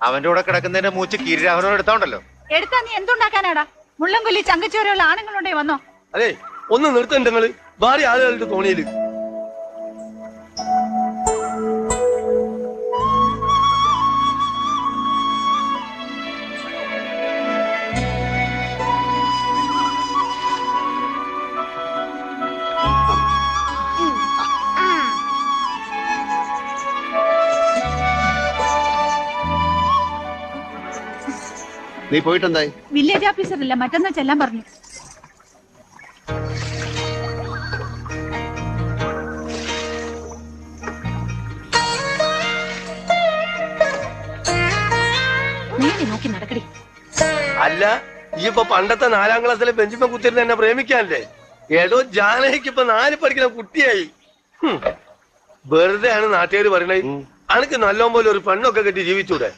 അവന്റെ കൂടെ കിടക്കുന്നതിന്റെ മൂച്ച് കീരി അവനോട് എടുത്തോണ്ടല്ലോ എടുത്താ നീ എന്തുണ്ടാക്കാനാടാ? മുള്ളംകൊല്ലി ചങ്കച്ചോരുള്ള ആണുങ്ങളുണ്ടേ വന്നോ? അതെ ഒന്ന് നിർത്തണ്ടങ്ങൾ ഭാര്യ ആളുകളുടെ തോണിയിൽ. നീ പോയിട്ടെന്തായി? വില്ലേജ് ഓഫീസർ ഇല്ല മറ്റന്നാ ചെല്ലാൻ പറഞ്ഞു. നീ നോക്കി നടക്കടി. അല്ല ഈ ഇപ്പൊ പണ്ടത്തെ നാലാം ക്ലാസ്സിലെ ബെഞ്ചിമ കുത്തിരുന്ന് എന്നെ പ്രേമിക്കാനല്ലേ? ഏതോ ജാനകിക്ക് ഇപ്പൊ നാല് പഠിക്കുന്ന കുട്ടിയായി. വെറുതെയാണ് വെറുതെ ആണ് നാട്ടുകാർ പറയണേ അനക്ക് നല്ലോം പോലെ ഒരു പെണ്ണൊക്കെ കെട്ടി ജീവിച്ചൂടെ?